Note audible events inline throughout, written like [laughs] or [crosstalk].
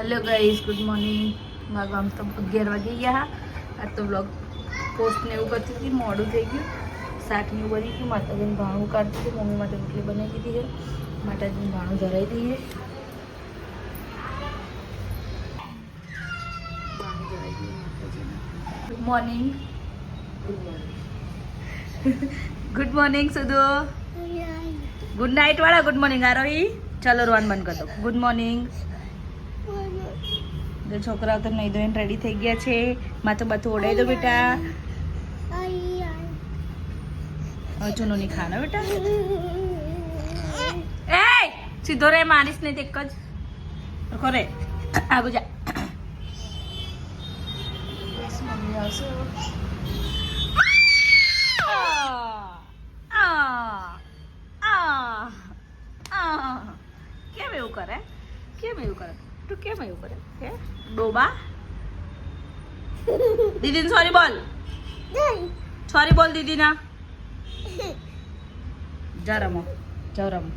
Hello guys good morning મારું આમ તો અગિયાર વાગી ગયા આ તો બ્લોગ પોસ્ટ ને એવું કરતી હતી મોડું થઈ ગયું. શાક ને એવું બની ગયું. માતાજીને ભાણું કાઢતી હતી મમ્મી માટે રોટલી બનાવી દીધી છે. માતાજીને ભાણું ધરાવી દઈએ ગુડ મોર્નિંગ ગુડ મોર્નિંગ સુધો. ગુડ નાઇટ વાળા ગુડ મોર્નિંગ આરોહી. ચાલો રોન બંધ કરતો ગુડ મોર્નિંગ જો છોકરાઓ તો નહીં ધોઈને રેડી થઈ ગયા છે. માથું બાથું ઓડાઈ દો બેટા. ચૂનો નહીં ખાનો બેટા. એ સીધો રે મારીશ નહીં એક જ. સરખો રે. આગુ જા. બસ મમ્મી આવશે હવે. આ, આ. કેમ એવું કરે? કેમ એવું કરે? તું કેમ એવું કરે? હે? ડોબા? દીદીને સોરી બોલ. સોરી બોલ દીદીના જા રમો જાઓ રમો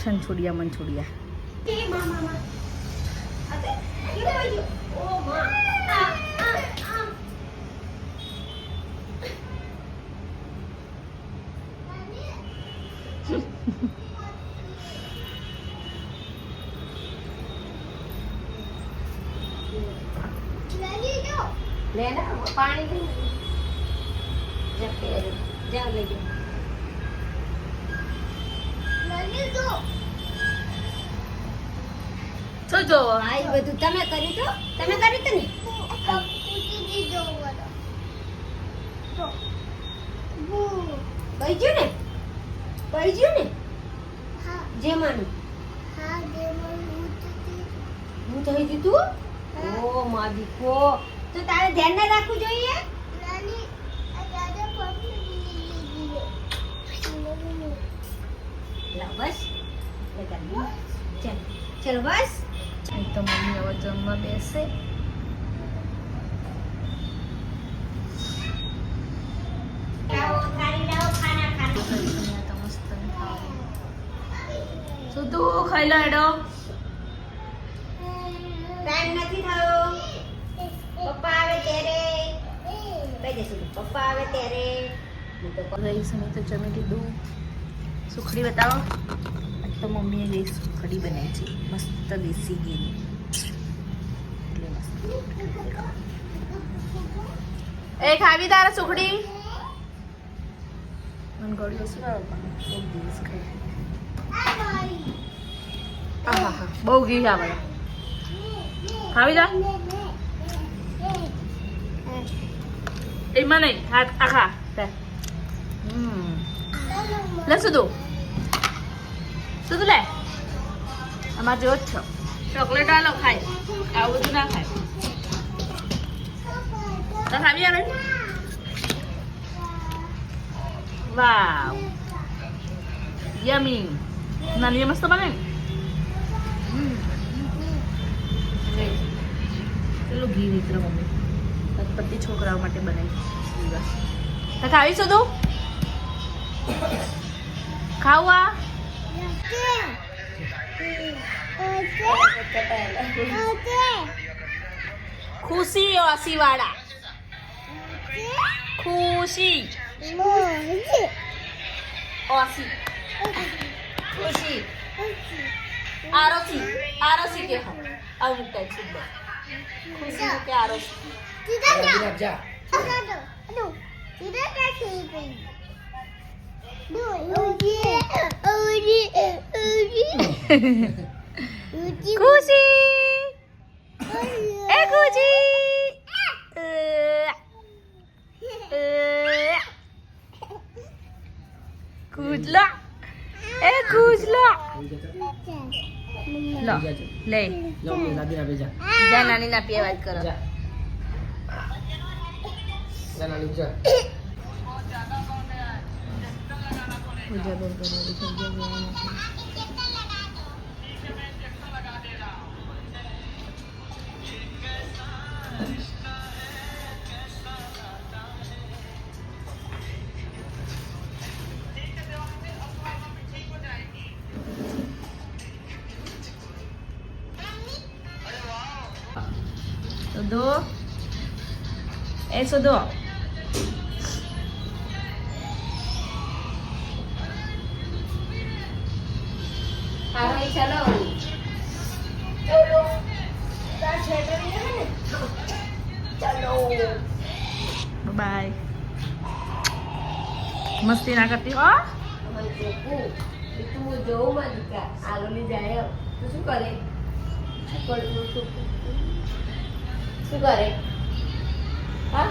છનછોડિયા મનછોડિયા મન પાણી જા પીવા દે. જા લઈ જા. શું જોવો આ બધું તમે કર્યું તો? તમે કર્યું તો ને? પઈ ને? પઈ ને? જેમાનું? હું થઈ દીધું ઓ મા દીકો તો તારે ધ્યાન ના રાખવું જોઈએ? બસ. ચાલ ચલો બસ. તો મમ્મી હવે જમવા બેસે. લાવો ખારી લાવો ખાના ખાના. અહીંયા તો મસ્ત ખાવાનું. શું તું ખાઈ લો ટાઈમ નથી થયો. પપ્પા આવે ત્યારે. હું તો સુખડી બતાવો. તો મમ્મીએ જે સુખડી બનાવી છે. મસ્ત દેશી મસ્ત. એ, ખાવી તારા સુખડી? મને ગળ્યો શું પણ બહુ દિવસ ખાઈ. બહુ ઘી આવે ખાવી જા. એમાં નહીં હાથ આખા લે. સુધુ સુધુ લે અમાર જેવો જ છો ચોકલેટ આલો ખાય આવું બધું ના ખાય તો ખાવી આવે વાવ યમી નાની મસ્ત બને પેલું ઘી નીકળે મમ્મી પતિ છોકરાઓ માટે બનાવી તો ખાવી તું ખાવા ખુશી ઓસી વાળા ખુશી. ઓસી. ખુશી. આરોસી. આરોસી કે આવું ટાઈપ ખુશી કે આરોસી? ખુશી એ ખુશી કૂદલો એ કૂદલો લો લે જા નાની ના પીએ વાત કરો जाना नीचे पूजा बोल कर पूजा बोल दो ऐसा दो મસ્તી ના કરતી હો. તું જોઉં માં દીકરા આલોલી જાય તો શું કરે? શું કરે હા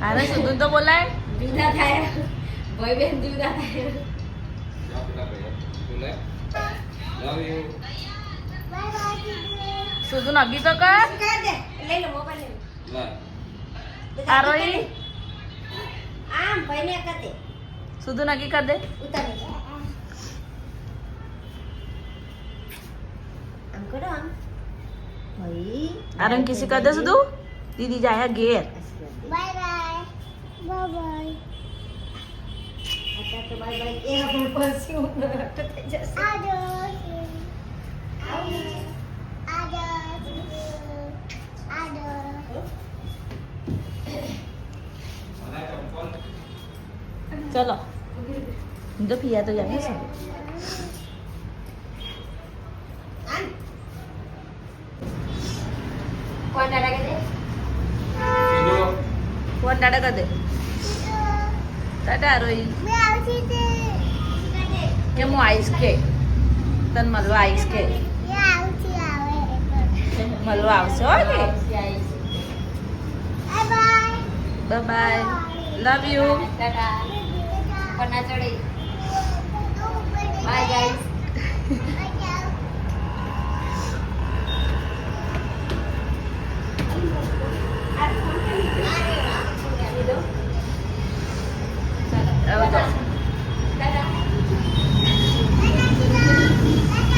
અરે સુધું તો બોલાય. જુદા થાય. ભાઈ બેન જુદા થાય. સુધુ નગી તો કર કર દે લઈ લો મોબાઈલ લઈ લો આરોહી આમ ભાઈને કર દે સુધુ નકી કર દે. ઉતાર આમ કરો આમ. ભાઈ આરંગ કિસી કર દે સુધુ? દીદી જાય ઘેર. બાય બાય બાય બાય અત્યારે તો બાય એ આપણે આજો ચલો તો પિયા તો જાય છે કોણ દાડા કે દે કર દે ટાટા આરોહી કે હું આઈસ કે તન મળવા આઈસ કે મળવા આવશે હો કે bye bye love you tata પન્ના ચડી. Bye guys.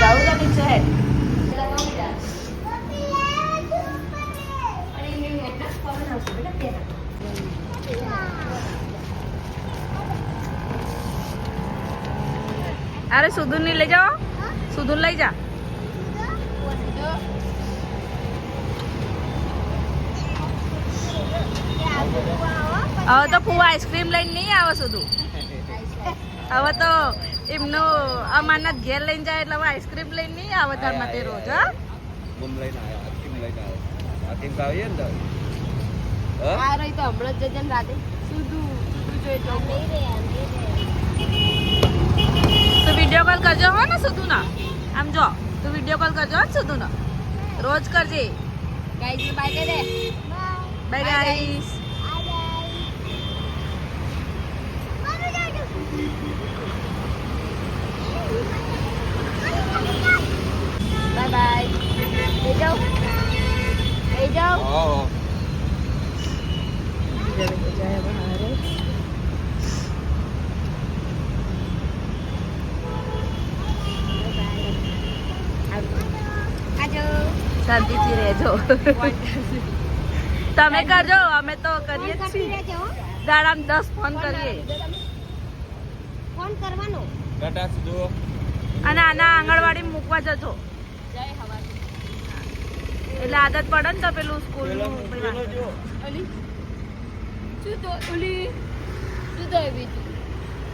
જાઉં તો નીચે હે અરે સુધુરની લઈ જાઓ. સુધુર લઈ જા. હવે તો ફૂવા આઈસ્ક્રીમ લઈને નહીં આવે સુધુ. હવે તો એમનો અમારના ઘેર લઈને જાય એટલે હવે આઈસ્ક્રીમ લઈને નહીં આવે તાર માટે રોજ હા? બમ લઈને લઈને તો આવીએ ને તારે. હા? રહી તો હમણાં જ જજે ને રાતે. સુધું સુધું જોઈ તો. વીડિયો કોલ કરજો હો ને સુધુ ના આમ જો તું વીડિયો કોલ કરજો હો ને સુધુ ના રોજ કરજે. ગાઈસ બાય દે દે બાય ગાઈસ બાય બાય લઈ જાઓ લઈ જાઓ હા, હા. આજો શાંતિથી રહેજો [laughs] તમે કરજો અમે તો કરીએ છીએ. દાડામાં દસ ફોન કરીએ. ફોન કરવાનો. અને આના આંગણવાડી મૂકવા જજો. એટલે આદત પડે ને તો પેલું સ્કૂલ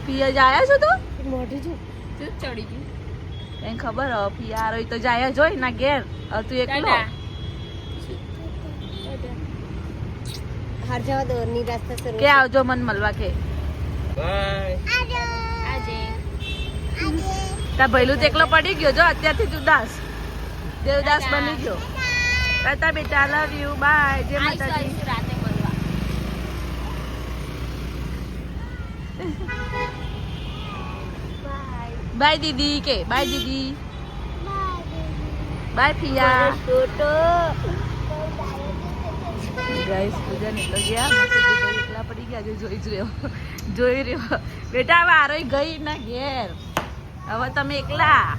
પિયા જાય છો તું? મોઢી છું શું ચડી ગયું? કઈ ખબર હ પિયા હોય તો જાય જ હોય ના ઘેર. હવે તું એકલો. હાર જવા દો નિરાશા શરૂ કે આવજો મન મળવા કે. બાય. આજે. તા ભૈલું એકલો પડી ગયો જો અત્યારથી તું દાસ દેવદાસ બની ગયો. તાતા બેટા લવ યુ બાય જય માતાજી. રાતે મળવા બાય. દીદી. કે? બાય દીદી. બાય ફિયા ટોટો ગાઈસ પૂજા નીકળ ગયા પડી ગયા જોઈ જ રહ્યો. જોઈ રહ્યો. બેટા, હવે આરોય ગઈ ના ઘેર. હવે તમે એકલા.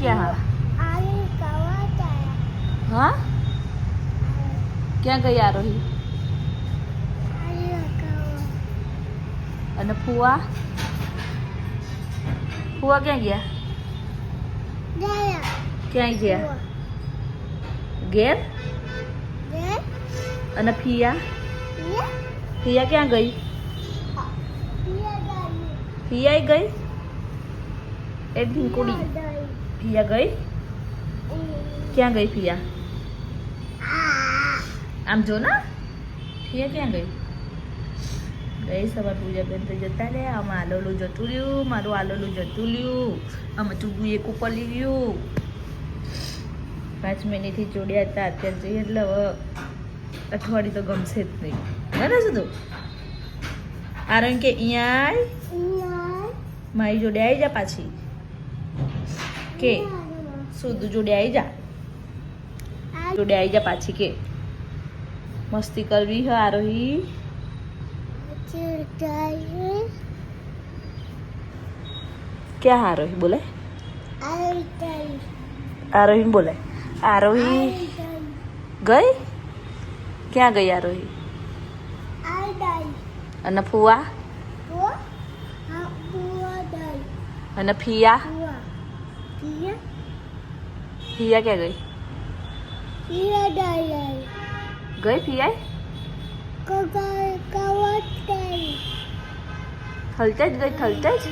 ક્યાં? હા? ક્યાં ગઈ આરોહી અને ફુવા? ફુવા ક્યાં ગયા? ક્યાંય ગયા? ઘેર? અને ફિયા? ફિયા? ક્યાં ગઈ? ફિયા ગઈ. એ ઢીંકુડી. ફિયા ગઈ? ક્યાં ગઈ ફિયા? આમ જો ને. ફિયા ક્યાં ગઈ? ગઈ સવાર પૂજા બેન તો જતા રે આમાં આલોલું જતું રહ્યું, મારું આલોલું જતું રહ્યું. આમાં ચૂગું એક ઉપર ગયું. પાંચ મહિનેથી જોડ્યા હતા, અત્યારે જઈએ એટલે હવે અઠવાડિયું તો ગમશે જ નહીં. બરાબર શું તું? કારણ કે અહીંયા મારી જોડે આવી જા પાછી. કે શુદ્ધ જોડે આવી જા. જોડે આવી જા પાછી કે. મસ્તી કરવી હે આરોહી. ક્યાં આરોહી બોલે આરોહી બોલે આરોહી ગઈ ક્યાં ગઈ આરોહી અને ફુવા અને ફિયા ફિયા ક્યાં ગઈ ગઈ ફિયાય થલતે જ ગઈ થલતે જ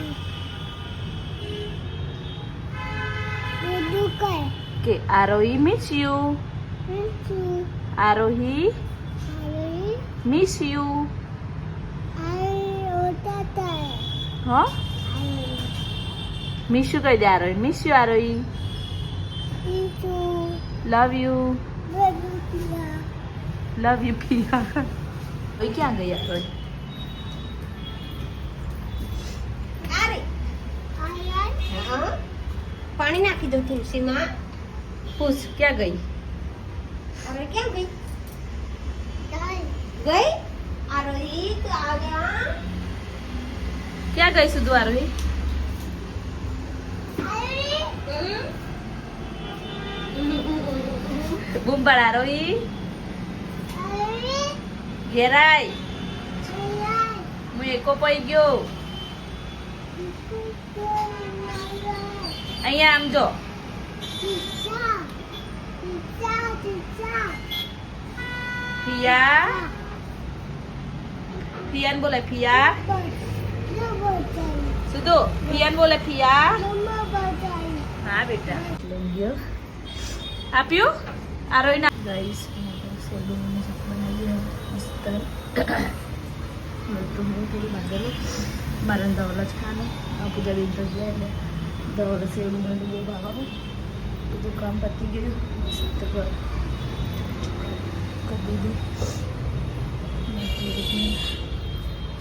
કે Aarohi miss you Aarohi miss you હા? મિસ યુ કહી દે Aarohi. Miss you Aarohi. Love you love you પિયા ઓય ક્યાં ગયા આરોહી પાણી નાખી દઉં તુલસીમાં પૂછ ક્યાં ગઈ? અરે કેમ ગઈ? ગઈ? આરોહી તું આવ્યા ક્યાં ગઈ સુધુ આરોહી? બૂમ પાડ આરોહી. ઘેરાય. હું એકો પડી ગયો. અહીંયા આમ જો. ફિયા. ફિયાન બોલે ફિયા. સુધુ ફિયાન બોલે ફિયા. હા બેટા. ગયો આપ્યું આરોઈ ના ગઈશ સેલું બનાવી મસ્ત મળતું હું થોડું બાંધેલું? મારા ધવલ જ ખાનું પૂજા દિન તો ગયા એટલે ધવલ એવું મને બહુ ભાવવાનું બધું કામ પતી ગયું. મસ્ત કર દીધું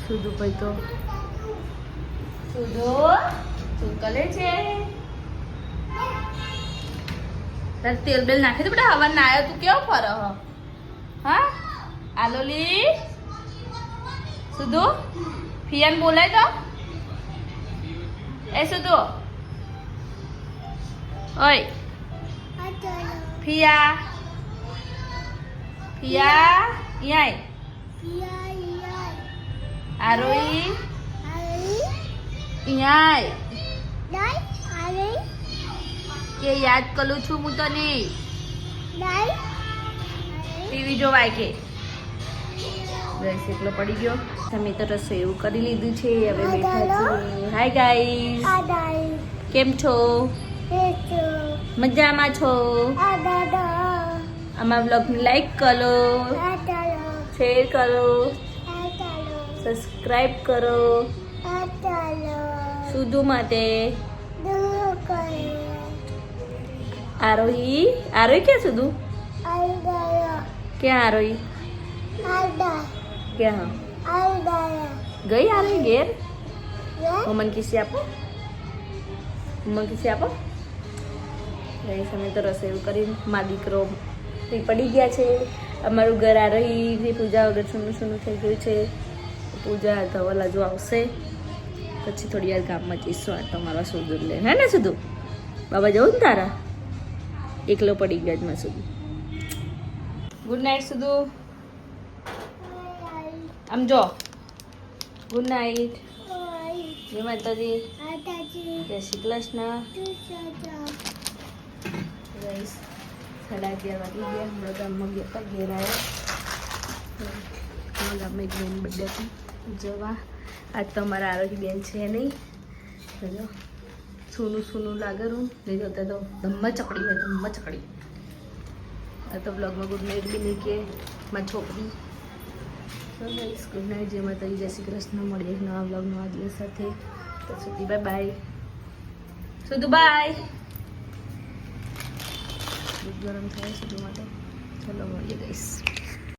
સુધુ પછી તો સુધો? શું કરે છે? તારે તેલ બેલ નાખી દે બેટા હવા ના આવ્યો તું કેવો ફરો હા? આલોલી સુધુ ફિયાન બોલાય તો એ સુધુ ઓય ફિયા ફિયા યાય આરોઈ યાય કે યાદ કરું છું હું તને ટીવી જોવાય કે બસ એકલો પડી ગયો. તમે તો રસોઈ એવું કરી લીધું છે હવે બેઠા છીએ હાય ગાઈસ કેમ છો? મજામાં છો? અમારા બ્લોગને લાઈક કરો. શેર કરો. સબસ્ક્રાઈબ કરો. સુધુ માટે. આરોહી? આરોહી ક્યાં સુધુ ક્યાં આરોહી? ક્યાં? ગઈ रही ઘેર? મમ્મન કિસી આપો. મમ્મન કિસી આપો. ગઈ સમય તો રસોઈ કરીને મા દીકરો પડી ગયા છે. અમારું ઘર આ રહી પૂજા વગર સૂનું સૂનું થઈ ગયું છે. પૂજા ધવલ હજુ આવશે. પછી થોડી વાર ગામમાં જઈશું. આ તમારા સુધુ લે હે ને સુધુ? બાબા જવું ને તારા? એકલો પડી ગયા જ માં સુધુ. Good night સુધુ. આમ જો. ગુડ નાઇટ જય માતાજી. જય શ્રી કૃષ્ણ. ગાઈસ સાડા અગિયાર વાગી ગયા. હમણાં ગામમાં ગયા હતા ઘેર આવ્યા. ગામમાં એક બેન બર્થડે હતી જવા. આજ તો અમારા આરોગ્ય બેન છે નહીં. જો સૂનું સૂનું લાગે રૂમ નહીં જોતા તો ધમ્મા ચકડી હોય ધમ્મા ચકડી. આ તો બ્લોગમાં ગુડ નાઇટ બી નહીં કે મારી છોકરી. તો ગાઈસ ગુડ નાઇટ જે માતાજી જય શ્રી કૃષ્ણ મળીએ નવા બ્લોગમાં આ દિવસ સાથે તો સુધી બાય બાય સુધુ બાય દૂધ ગરમ થાય સુધુ માટે ચલો મળીએ ગઈશ